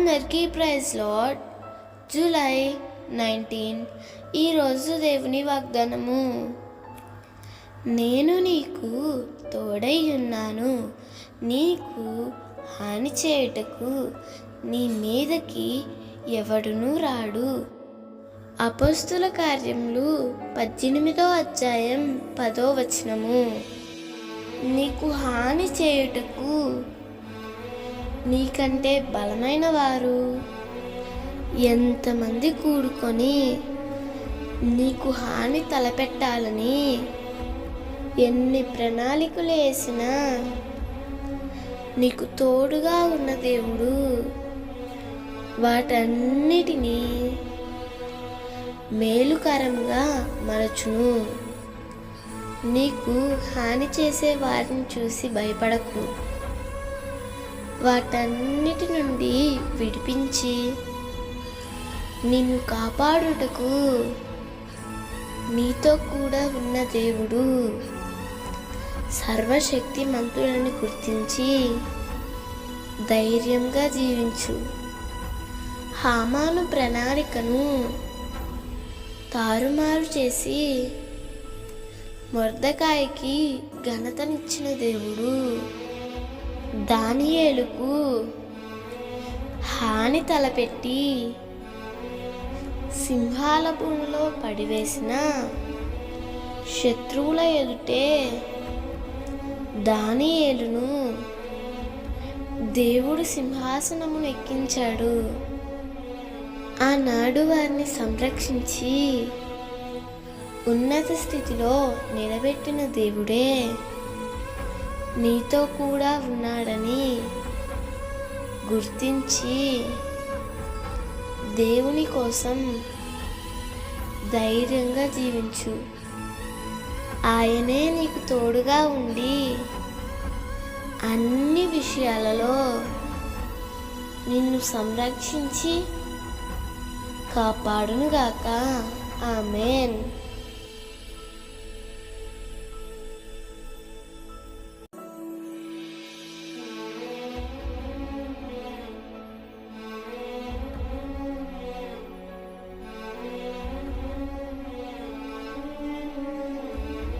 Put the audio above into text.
అందరికీ praise lord July nineteen. ఈరోజు దేవుని వాగ్దానము. నేను నీకు తోడై ఉన్నాను. నీకు హాని చేయుటకు నీ మీదకి ఎవడునూ రాడు. అపస్తుల కార్యములు పద్దెనిమిదో అధ్యాయం పదో వచనము. నీకు హాని చేయుటకు నీకంటే బలమైన వారు. ఎంతమంది కూడుకొని నీకు హాని తలపెట్టాలని ఎన్ని ప్రణాళికలు వేసినా నీకు తోడుగా ఉన్న దేవుడు వాటన్నిటినీ మేలుకరంగా మరచును. నీకు హాని చేసే వారిని చూసి భయపడకు. వాటన్నిటి నుండి విడిపించి నిన్ను కాపాడుటకు నీతో కూడా ఉన్న దేవుడు సర్వశక్తి మంతుడని గుర్తించి ధైర్యంగా జీవించు. హామాను ప్రణాళికను తారుమారు చేసి మొర్దకాయకి ఘనతనిచ్చిన దేవుడు దానియేలుకు హాని తలపెట్టి సింహాల భూమిలో పడివేసిన శత్రువుల ఎదుటే దానియేలును దేవుడు సింహాసనమును ఎక్కించాడు. ఆనాడు వారిని సంరక్షించి ఉన్నత స్థితిలో నిలబెట్టిన దేవుడే. నీతో కూడా ఉన్నాడని గుర్తించి దేవుని కోసం ధైర్యంగా జీవించు. ఆయనే నీకు తోడుగా ఉండి అన్ని విషయాలలో నిన్ను సంరక్షించి కాపాడునుగాక. ఆమెన్.